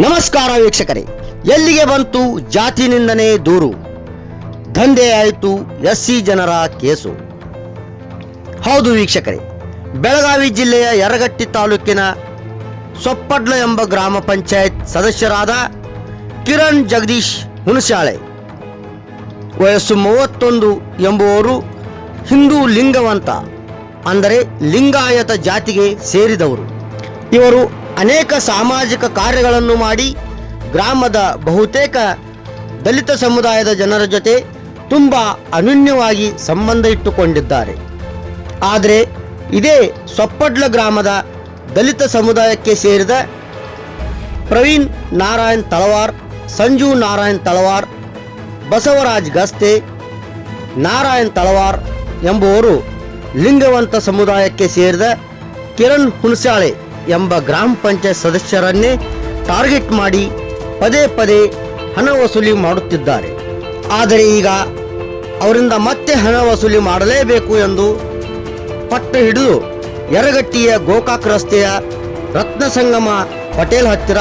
ನಮಸ್ಕಾರ ವೀಕ್ಷಕರೇ. ಎಲ್ಲಿಗೆ ಬಂತು ಜಾತಿ ನಿಂದನೆ ದೂರು? ದಂಧೆ ಎಸ್ ಸಿ ಜನರ ಕೇಸು. ಹೌದು ವೀಕ್ಷಕರೇ, ಬೆಳಗಾವಿ ಜಿಲ್ಲೆಯ ಯರಗಟ್ಟಿ ತಾಲೂಕಿನ ಸೊಪ್ಪಡ್ಲ ಎಂಬ ಗ್ರಾಮ ಪಂಚಾಯತ್ ಸದಸ್ಯರಾದ ಕಿರಣ್ ಜಗದೀಶ್ ಹುಣಸಾಳೆ ವಯಸ್ಸು ಮೂವತ್ತೊಂದು ಎಂಬುವರು ಹಿಂದೂ ಲಿಂಗವಂತ, ಅಂದರೆ ಲಿಂಗಾಯತ ಜಾತಿಗೆ ಸೇರಿದವರು. ಇವರು ಅನೇಕ ಸಾಮಾಜಿಕ ಕಾರ್ಯಗಳನ್ನು ಮಾಡಿ ಗ್ರಾಮದ ಬಹುತೇಕ ದಲಿತ ಸಮುದಾಯದ ಜನರ ಜೊತೆ ತುಂಬ ಅನನ್ಯವಾಗಿ ಸಂಬಂಧ ಇಟ್ಟುಕೊಂಡಿದ್ದಾರೆ. ಆದರೆ ಇದೇ ಸೊಪ್ಪಡ್ಲ ಗ್ರಾಮದ ದಲಿತ ಸಮುದಾಯಕ್ಕೆ ಸೇರಿದ ಪ್ರವೀಣ್ ನಾರಾಯಣ್ ತಳವಾರ್, ಸಂಜು ನಾರಾಯಣ್ ತಳವಾರ್, ಬಸವರಾಜ್ ಗಸ್ತೆ, ನಾರಾಯಣ್ ತಳವಾರ್ ಎಂಬುವರು ಲಿಂಗವಂತ ಸಮುದಾಯಕ್ಕೆ ಸೇರಿದ ಕಿರಣ್ ಹುಣಸಾಳೆ ಎಂಬ ಗ್ರಾಮ ಪಂಚಾಯತ್ ಸದಸ್ಯರನ್ನೇ ಟಾರ್ಗೆಟ್ ಮಾಡಿ ಪದೇ ಪದೇ ಹಣ ವಸೂಲಿ ಮಾಡುತ್ತಿದ್ದಾರೆ. ಆದರೆ ಈಗ ಅವರಿಂದ ಮತ್ತೆ ಹಣ ವಸೂಲಿ ಮಾಡಲೇಬೇಕು ಎಂದು ಪಟ್ಟ ಹಿಡಿದು ಯರಗಟ್ಟಿಯ ಗೋಕಾಕ್ ರಸ್ತೆಯ ರತ್ನ ಸಂಗಮ ಪಟೇಲ್ ಹತ್ತಿರ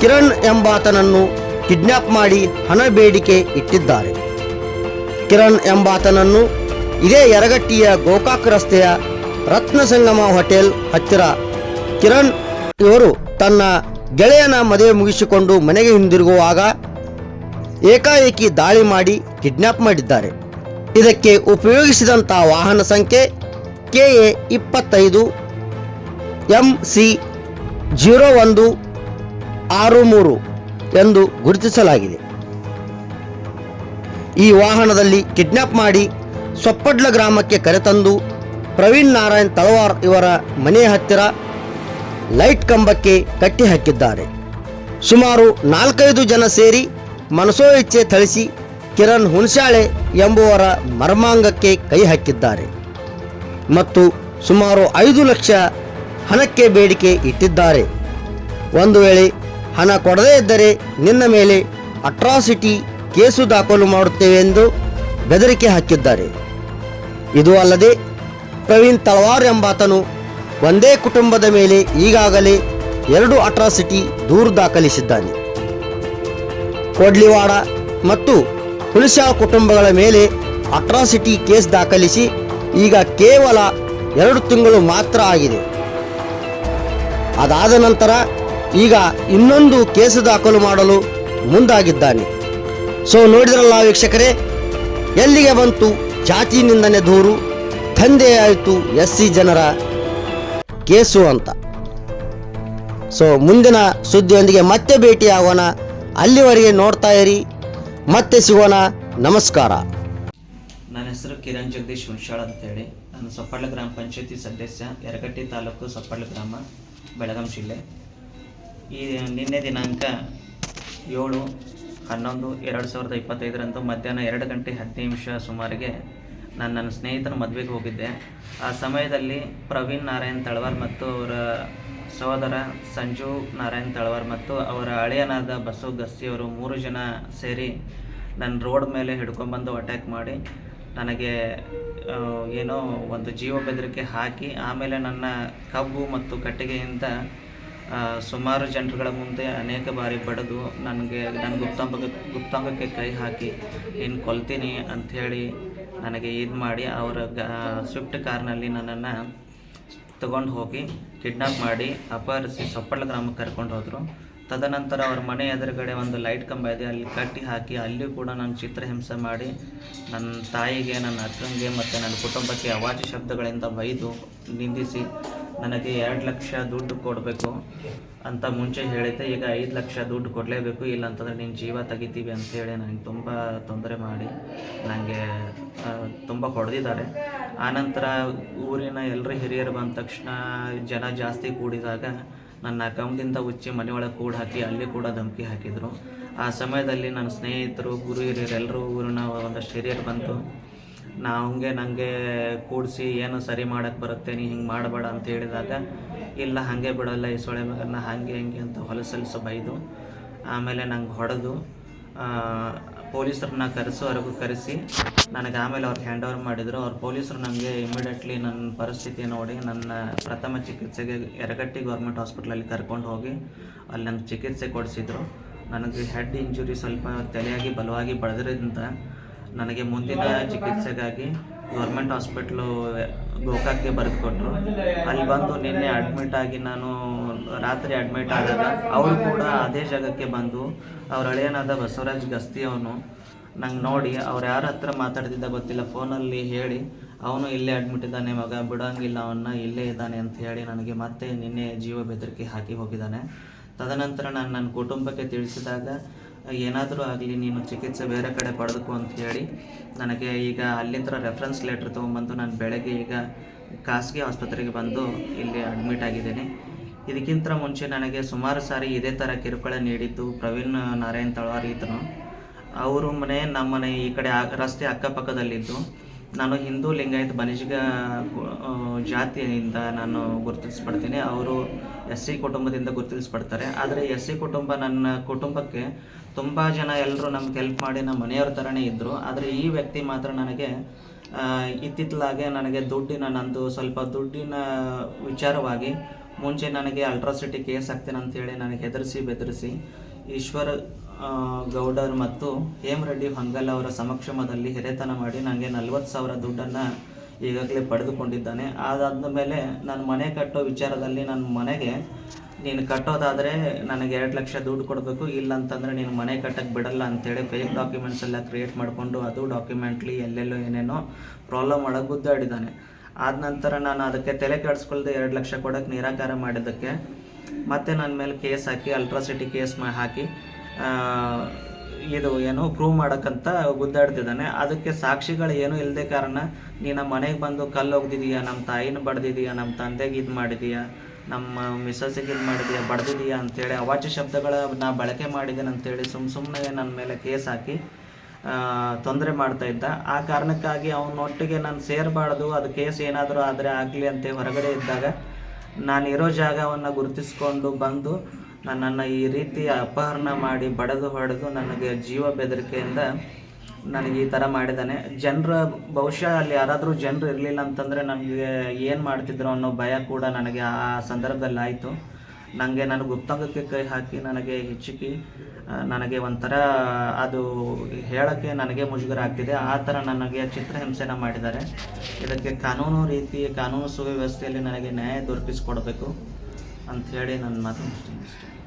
ಕಿರಣ್ ಎಂಬಾತನನ್ನು ಕಿಡ್ನಾಪ್ ಮಾಡಿ ಹಣ ಬೇಡಿಕೆ ಇಟ್ಟಿದ್ದಾರೆ. ಕಿರಣ್ ಎಂಬಾತನನ್ನು ಇದೇ ಯರಗಟ್ಟಿಯ ಗೋಕಾಕ್ ರಸ್ತೆಯ ರತ್ನ ಸಂಗಮ ಹೋಟೆಲ್ ಹತ್ತಿರ ಕಿರಣ್ ಇವರು ತನ್ನ ಗೆಳೆಯನ ಮದುವೆ ಮುಗಿಸಿಕೊಂಡು ಮನೆಗೆ ಹಿಂದಿರುಗುವಾಗ ಏಕಾಏಕಿ ದಾಳಿ ಮಾಡಿ ಕಿಡ್ನಾಪ್ ಮಾಡಿದ್ದಾರೆ. ಇದಕ್ಕೆ ಉಪಯೋಗಿಸಿದಂಥ ವಾಹನ ಸಂಖ್ಯೆ ಕೆ ಎ ಇಪ್ಪತ್ತೈದು ಎಂ ಸಿ ಜೀರೋ ಒಂದು ಆರು ಮೂರು ಎಂದು ಗುರುತಿಸಲಾಗಿದೆ. ಈ ವಾಹನದಲ್ಲಿ ಕಿಡ್ನಾಪ್ ಮಾಡಿ ಸೊಪ್ಪಡ್ಲ ಗ್ರಾಮಕ್ಕೆ ಕರೆತಂದು ಪ್ರವೀಣ್ ನಾರಾಯಣ್ ತಳವಾರ್ ಇವರ ಮನೆಯ ಹತ್ತಿರ ಲೈಟ್ ಕಂಬಕ್ಕೆ ಕಟ್ಟಿ ಹಾಕಿದ್ದಾರೆ. ಸುಮಾರು ನಾಲ್ಕೈದು ಜನ ಸೇರಿ ಮನಸೋ ಇಚ್ಛೆ ಥಳಿಸಿ ಕಿರಣ್ ಹುಣಸಾಳೆ ಎಂಬುವರ ಮರ್ಮಾಂಗಕ್ಕೆ ಕೈ ಹಾಕಿದ್ದಾರೆ. ಮತ್ತು ಸುಮಾರು ಐದು ಲಕ್ಷ ಹಣಕ್ಕೆ ಬೇಡಿಕೆ ಇಟ್ಟಿದ್ದಾರೆ. ಒಂದು ವೇಳೆ ಹಣ ಕೊಡದೇ ಇದ್ದರೆ ನಿನ್ನ ಮೇಲೆ ಅಟ್ರಾಸಿಟಿ ಕೇಸು ದಾಖಲು ಮಾಡುತ್ತೇವೆ ಎಂದು ಬೆದರಿಕೆ ಹಾಕಿದ್ದಾರೆ. ಇದು ಅಲ್ಲದೆ ಪ್ರವೀಣ್ ತಳವಾರ್ ಎಂಬಾತನು ಒಂದೇ ಕುಟುಂಬದ ಮೇಲೆ ಈಗಾಗಲೇ ಎರಡು ಅಟ್ರಾಸಿಟಿ ದೂರು ದಾಖಲಿಸಿದ್ದಾನೆ. ಕೊಡ್ಲಿವಾಡ ಮತ್ತು ಹುಣಸಾಳ ಕುಟುಂಬಗಳ ಮೇಲೆ ಅಟ್ರಾಸಿಟಿ ಕೇಸ್ ದಾಖಲಿಸಿ ಈಗ ಕೇವಲ ಎರಡು ತಿಂಗಳು ಮಾತ್ರ ಆಗಿದೆ. ಅದಾದ ನಂತರ ಈಗ ಇನ್ನೊಂದು ಕೇಸ್ ದಾಖಲು ಮಾಡಲು ಮುಂದಾಗಿದ್ದಾನೆ. ಸೊ, ನೋಡಿದ್ರಲ್ಲ ವೀಕ್ಷಕರೇ, ಎಲ್ಲಿಗೆ ಬಂತು ಜಾತಿ ನಿಂದನೆ ದೂರು ತಂದೆಯಾಯಿತು ಎಸ್ ಸಿ ಜನರ ಕೇಸು ಅಂತ. ಸೊ ಮುಂದಿನ ಸುದ್ದಿಯೊಂದಿಗೆ ಮತ್ತೆ ಭೇಟಿಯಾಗೋಣ. ಅಲ್ಲಿವರೆಗೆ ನೋಡ್ತಾ ಇರಿ. ಮತ್ತೆ ಸಿಗೋಣ. ನಮಸ್ಕಾರ. ನನ್ನ ಹೆಸರು ಕಿರಣ್ ಜಗದೀಶ್ ಹುಣಸಾಳ್ ಅಂತೇಳಿ. ನಾನು ಸೊಪ್ಪಳ್ಳ ಗ್ರಾಮ ಪಂಚಾಯತಿ ಸದಸ್ಯ, ಯರಗಟ್ಟಿ ತಾಲೂಕು ಸೊಪ್ಪಳ್ಳ ಗ್ರಾಮ, ಬೆಳಗಾಂ ಜಿಲ್ಲೆ. ಈ ನಿನ್ನೆ ದಿನಾಂಕ ಏಳು ಹನ್ನೊಂದು ಎರಡು ಸಾವಿರದ ಇಪ್ಪತ್ತೈದರಂದು ಮಧ್ಯಾಹ್ನ ಎರಡು ಗಂಟೆ ಹದಿನೈದು ನಿಮಿಷ ಸುಮಾರಿಗೆ ನಾನು ನನ್ನ ಸ್ನೇಹಿತನ ಮದುವೆಗೆ ಹೋಗಿದ್ದೆ. ಆ ಸಮಯದಲ್ಲಿ ಪ್ರವೀಣ್ ನಾರಾಯಣ್ ತಳವಾರ್ ಮತ್ತು ಅವರ ಸಹೋದರ ಸಂಜು ನಾರಾಯಣ್ ತಳವಾರ್ ಮತ್ತು ಅವರ ಹಳೆಯನಾದ ಬಸವ ಗಸ್ತಿಯವರು ಮೂರು ಜನ ಸೇರಿ ನನ್ನ ರೋಡ್ ಮೇಲೆ ಹಿಡ್ಕೊಂಡ್ಬಂದು ಅಟ್ಯಾಕ್ ಮಾಡಿ, ನನಗೆ ಏನೋ ಒಂದು ಜೀವ ಬೆದರಿಕೆ ಹಾಕಿ, ಆಮೇಲೆ ನನ್ನ ಕಬ್ಬು ಮತ್ತು ಕಟ್ಟಿಗೆಯಿಂದ ಸುಮಾರು ಜನರುಗಳ ಮುಂದೆ ಅನೇಕ ಬಾರಿ ಬಡಿದು ನನಗೆ ನನ್ನ ಗುಪ್ತಾಂಗ ಗುಪ್ತಾಂಗಕ್ಕೆ ಕೈ ಹಾಕಿ ಏನು ಕೊಲ್ತೀನಿ ಅಂಥೇಳಿ ನನಗೆ ಇದು ಮಾಡಿ ಅವರ ಗ, ಸ್ವಿಫ್ಟ್ ಕಾರ್ನಲ್ಲಿ ನನ್ನನ್ನು ತಗೊಂಡು ಹೋಗಿ ಕಿಡ್ನಾಪ್ ಮಾಡಿ ಅಪಹರಿಸಿ ಸೊಪ್ಪಳ ಗ್ರಾಮಕ್ಕೆ ಕರ್ಕೊಂಡು ಹೋದರು. ತದನಂತರ ಅವ್ರ ಮನೆ ಎದುರುಗಡೆ ಒಂದು ಲೈಟ್ ಕಂಬ ಇದೆ, ಅಲ್ಲಿ ಕಟ್ಟಿ ಹಾಕಿ ಅಲ್ಲಿಯೂ ಕೂಡ ನಾನು ಚಿತ್ರಹಿಂಸೆ ಮಾಡಿ ನನ್ನ ತಾಯಿಗೆ, ನನ್ನ ಅಕ್ಕಂಗೆ ಮತ್ತು ನನ್ನ ಕುಟುಂಬಕ್ಕೆ ಅವಾಚ್ಯ ಶಬ್ದಗಳಿಂದ ಬೈದು ನಿಂದಿಸಿ ನನಗೆ ಎರಡು ಲಕ್ಷ ದುಡ್ಡು ಕೊಡಬೇಕು ಅಂತ ಮುಂಚೆ ಹೇಳಿದ್ದೆ. ಈಗ ಐದು ಲಕ್ಷ ದುಡ್ಡು ಕೊಡಲೇಬೇಕು, ಇಲ್ಲ ಅಂತಂದರೆ ನಿನ್ನ ಜೀವ ತೆಗಿತೀವಿ ಅಂತೇಳಿ ನನಗೆ ತುಂಬ ತೊಂದರೆ ಮಾಡಿ ನನಗೆ ತುಂಬ ಹೊಡೆದಿದ್ದಾರೆ. ಆನಂತರ ಊರಿನ ಎಲ್ಲರೂ ಹಿರಿಯರು ಬಂದ ತಕ್ಷಣ ಜನ ಜಾಸ್ತಿ ಕೂಡಿದಾಗ ನನ್ನ ಅಕೌಂಟಿಂದ ಉಚ್ಚಿ ಮನೆಯೊಳಗೆ ಕೂಡ ಹಾಕಿ, ಅಲ್ಲಿ ಕೂಡ ಧಮಕಿ ಹಾಕಿದರು. ಆ ಸಮಯದಲ್ಲಿ ನನ್ನ ಸ್ನೇಹಿತರು, ಗುರು ಹಿರಿಯರು ಎಲ್ಲರೂ ಊರಿನ ಒಂದಷ್ಟು ಹಿರಿಯರು ಬಂತು ನಾ ಹಂಗೆ ನನಗೆ ಕೂಡಿಸಿ ಏನು ಸರಿ ಮಾಡೋಕ್ಕೆ ಬರುತ್ತೆ, ನೀ ಹಿಂಗೆ ಮಾಡಬೇಡ ಅಂತ ಹೇಳಿದಾಗ, ಇಲ್ಲ, ಹಾಗೆ ಬಿಡೋಲ್ಲ ಈ ಸೊಳೆ ಮಗನ ಹಾಗೆ, ಹಿಂಗೆ ಅಂತ ಹೊಲಸಲ್ಸ ಬೈದು ಆಮೇಲೆ ನಂಗೆ ಹೊಡೆದು ಪೊಲೀಸರನ್ನ ಕರೆಸೋವರೆಗೂ ಕರೆಸಿ, ನನಗೆ ಆಮೇಲೆ ಅವ್ರು ಹ್ಯಾಂಡ್ ಓವರ್ ಮಾಡಿದರು. ಅವ್ರು ಪೊಲೀಸರು ನನಗೆ ಇಮಿಡಿಯೇಟ್ಲಿ ನನ್ನ ಪರಿಸ್ಥಿತಿ ನೋಡಿ, ನನ್ನ ಪ್ರಥಮ ಚಿಕಿತ್ಸೆಗೆ ಎರಗಟ್ಟಿ ಗೌರ್ಮೆಂಟ್ ಹಾಸ್ಪಿಟ್ಲಲ್ಲಿ ಕರ್ಕೊಂಡು ಹೋಗಿ, ಅಲ್ಲಿ ನನಗೆ ಚಿಕಿತ್ಸೆ ಕೊಡಿಸಿದ್ರು. ನನಗೆ ಹೆಡ್ ಇಂಜುರಿ ಸ್ವಲ್ಪ ತಲೆಯಾಗಿ ಬಲವಾಗಿ ಬೆಳೆದ್ರಿಂದ ನನಗೆ ಮುಂದಿನ ಚಿಕಿತ್ಸೆಗಾಗಿ ಗೌರ್ಮೆಂಟ್ ಹಾಸ್ಪಿಟ್ಲು ಗೋಕಾಕ್ಗೆ ಬರೆದುಕೊಟ್ರು. ಅಲ್ಲಿ ಬಂದು ನಿನ್ನೆ ಅಡ್ಮಿಟ್ ಆಗಿ ನಾನು ರಾತ್ರಿ ಅಡ್ಮಿಟ್ ಆದಾಗ ಅವರು ಕೂಡ ಅದೇ ಜಾಗಕ್ಕೆ ಬಂದು ಅವ್ರ ಹಳೆಯನಾದ ಬಸವರಾಜ್ ಗಸ್ತಿ ಅವನು ನಂಗೆ ನೋಡಿ ಅವ್ರು ಯಾರ ಹತ್ರ ಮಾತಾಡ್ತಿದ್ದ ಗೊತ್ತಿಲ್ಲ. ಫೋನಲ್ಲಿ ಹೇಳಿ, ಅವನು ಇಲ್ಲೇ ಅಡ್ಮಿಟ್ ಇದ್ದಾನೆ ಮಗ, ಬಿಡೋಂಗಿಲ್ಲ, ಅವನ್ನ ಇಲ್ಲೇ ಇದ್ದಾನೆ ಅಂತ ಹೇಳಿ ನನಗೆ ಮತ್ತೆ ನಿನ್ನೆ ಜೀವ ಬೆದರಿಕೆ ಹಾಕಿ ಹೋಗಿದ್ದಾನೆ. ತದನಂತರ ನಾನು ನನ್ನ ಕುಟುಂಬಕ್ಕೆ ತಿಳಿಸಿದಾಗ ಏನಾದರೂ ಆಗಲಿ, ನೀನು ಚಿಕಿತ್ಸೆ ಬೇರೆ ಕಡೆ ಪಡೆದುಕೋ ಅಂತ ಹೇಳಿ ನನಗೆ ಈಗ ಅಲ್ಲಿಂದ ರೆಫರೆನ್ಸ್ ಲೆಟ್ರ್ ತೊಗೊಂಬಂದು ನಾನು ಬೆಳಗ್ಗೆ ಈಗ ಖಾಸಗಿ ಆಸ್ಪತ್ರೆಗೆ ಬಂದು ಇಲ್ಲಿ ಅಡ್ಮಿಟ್ ಆಗಿದ್ದೇನೆ. ಇದಕ್ಕಿಂತ ಮುಂಚೆ ನನಗೆ ಸುಮಾರು ಸಾರಿ ಇದೇ ಥರ ಕಿರುಕುಳ ನೀಡಿದ್ದು ಪ್ರವೀಣ್ ನಾರಾಯಣ್ ತಳವಾರ್ ಈತನು. ಅವರು ಮನೆ, ನಮ್ಮ ಮನೆ ಈ ಕಡೆ ರಸ್ತೆ ಅಕ್ಕಪಕ್ಕದಲ್ಲಿದ್ದು. ನಾನು ಹಿಂದೂ ಲಿಂಗಾಯತ್ ಬನಿಜ್ಗ ಜಾತಿಯಿಂದ ನಾನು ಗುರುತಿಸ್ಪಡ್ತೀನಿ ಅವರು ಎಸ್ ಸಿ ಕುಟುಂಬದಿಂದ ಗುರುತಿಸ್ಪಡ್ತಾರೆ ಆದರೆ ಎಸ್ ಸಿ ಕುಟುಂಬ ನನ್ನ ಕುಟುಂಬಕ್ಕೆ ತುಂಬ ಜನ ಎಲ್ಲರೂ ನಮ್ಗೆ ಹೆಲ್ಪ್ ಮಾಡಿ ನಮ್ಮ ಮನೆಯವ್ರ ಥರನೇ ಇದ್ದರು ಆದರೆ ಈ ವ್ಯಕ್ತಿ ಮಾತ್ರ ನನಗೆ ಇತ್ತಿತ್ತಲಾಗೆ ನನಗೆ ದುಡ್ಡಿನ ನಂದು ಸ್ವಲ್ಪ ದುಡ್ಡಿನ ವಿಚಾರವಾಗಿ ಮುಂಚೆ ನನಗೆ ಅಲ್ಟ್ರಾಸಿಟಿ ಕೇಸ್ ಆಗ್ತೇನೆ ಅಂಥೇಳಿ ನನಗೆ ಹೆದರಿಸಿ ಬೆದರಿಸಿ ಈಶ್ವರ್ ಗೌಡರ್ ಮತ್ತು ಹೇಮರೆಡ್ಡಿ ಹೊಂಗಲ್ ಅವರ ಸಮಕ್ಷಮದಲ್ಲಿ ಹಿರೇತನ ಮಾಡಿ ನನಗೆ ನಲ್ವತ್ತು ಸಾವಿರ ದುಡ್ಡನ್ನು ಈಗಾಗಲೇ ಪಡೆದುಕೊಂಡಿದ್ದಾನೆ. ಅದಾದ ಮೇಲೆ ನಾನು ಮನೆ ಕಟ್ಟೋ ವಿಚಾರದಲ್ಲಿ ನನ್ನ ಮನೆಗೆ, ನೀನು ಕಟ್ಟೋದಾದರೆ ನನಗೆ ಎರಡು ಲಕ್ಷ ದುಡ್ಡು ಕೊಡಬೇಕು ಇಲ್ಲ ಅಂತಂದರೆ ನೀನು ಮನೆ ಕಟ್ಟಕ್ಕೆ ಬಿಡಲ್ಲ ಅಂತೇಳಿ ಫೇಕ್ ಡಾಕ್ಯುಮೆಂಟ್ಸ್ ಎಲ್ಲ ಕ್ರಿಯೇಟ್ ಮಾಡಿಕೊಂಡು ಅದು ಡಾಕ್ಯುಮೆಂಟ್ಲಿ ಎಲ್ಲೆಲ್ಲೋ ಏನೇನೋ ಪ್ರಾಬ್ಲಮ್ ಒಳಗೆ ಗುದ್ದಾಡಿದ್ದಾನೆ. ಆದ ನಂತರ ನಾನು ಅದಕ್ಕೆ ತಲೆ ಕೆಡಿಸ್ಕೊಳ್ದೆ ಎರಡು ಲಕ್ಷ ಕೊಡೋಕ್ಕೆ ನಿರಾಕಾರ ಮಾಡಿದ್ದಕ್ಕೆ, ಮತ್ತೆ ನನ್ನ ಮೇಲೆ ಕೇಸ್ ಹಾಕಿ ಅಲ್ಟ್ರಾಸಿಟಿ ಕೇಸ್ ಮಾ ಹಾಕಿ ಇದು ಏನು ಪ್ರೂವ್ ಮಾಡೋಕ್ಕಂತ ಗುದ್ದಾಡ್ತಿದ್ದಾನೆ. ಅದಕ್ಕೆ ಸಾಕ್ಷಿಗಳು ಏನೂ ಇಲ್ಲದೆ ಕಾರಣ, ನೀನು ಮನೆಗೆ ಬಂದು ಕಲ್ಲು ಹೋಗ್ದಿದೀಯಾ ನಮ್ಮ ತಾಯಿನ ಬಡ್ದಿದೀಯಾ ನಮ್ಮ ತಂದೆಗೆ ಇದು ಮಾಡಿದೀಯಾ ನಮ್ಮ ಮಿಸಸ್ಸಿಗೆ ಇದು ಮಾಡಿದೀಯಾ, ಬಡ್ದಿದೀಯಾ ಅಂತೇಳಿ ಅವಾಚ್ಯ ಶಬ್ದಗಳ ನಾ ಬಳಕೆ ಮಾಡಿದ್ದೇನೆ ಅಂತೇಳಿ ಸುಮ್ಮ ಸುಮ್ಮನೆ ನನ್ನ ಮೇಲೆ ಕೇಸ್ ಹಾಕಿ ತೊಂದರೆ ಮಾಡ್ತಾ ಇದ್ದ. ಆ ಕಾರಣಕ್ಕಾಗಿ ಅವನೊಟ್ಟಿಗೆ ನಾನು ಸೇರಬಾರ್ದು, ಅದು ಕೇಸ್ ಏನಾದರೂ ಆದರೆ ಆಗಲಿ ಅಂತ ಹೊರಗಡೆ ಇದ್ದಾಗ ನಾನು ಇರೋ ಜಾಗವನ್ನು ಗುರುತಿಸ್ಕೊಂಡು ಬಂದು ನನ್ನನ್ನು ಈ ರೀತಿ ಅಪಹರಣ ಮಾಡಿ ಬಡದು ಹೊಡೆದು ನನಗೆ ಜೀವ ಬೆದರಿಕೆಯಿಂದ ನನಗೆ ಈ ಥರ ಮಾಡಿದ್ದಾನೆ. ಜನರ ಬಹುಶಃ ಅಲ್ಲಿ ಯಾರಾದರೂ ಜನರು ಇರಲಿಲ್ಲ ಅಂತಂದರೆ ನನಗೆ ಏನು ಮಾಡ್ತಿದ್ರು ಅನ್ನೋ ಭಯ ಕೂಡ ನನಗೆ ಆ ಸಂದರ್ಭದಲ್ಲಿ ಆಯಿತು. ನನಗೆ ನಾನು ಗುಪ್ತಾಂಗಕ್ಕೆ ಕೈ ಹಾಕಿ ನನಗೆ ಹೆಚ್ಚಿಗೆ ನನಗೆ ಒಂಥರ ಅದು ಹೇಳೋಕ್ಕೆ ನನಗೆ ಮುಜುಗರ ಆಗ್ತಿದೆ ಆ ಥರ ನನಗೆ ಚಿತ್ರಹಿಂಸೆನ ಮಾಡಿದ್ದಾರೆ. ಇದಕ್ಕೆ ಕಾನೂನು ರೀತಿ, ಕಾನೂನು ಸುವ್ಯವಸ್ಥೆಯಲ್ಲಿ ನನಗೆ ನ್ಯಾಯ ದೊರಕಿಸ್ಕೊಡ್ಬೇಕು. ಅಂಥೇಳಿ ನನ್ನ ಮಾತು ಮುಗಿಸ್ತೀನಿ.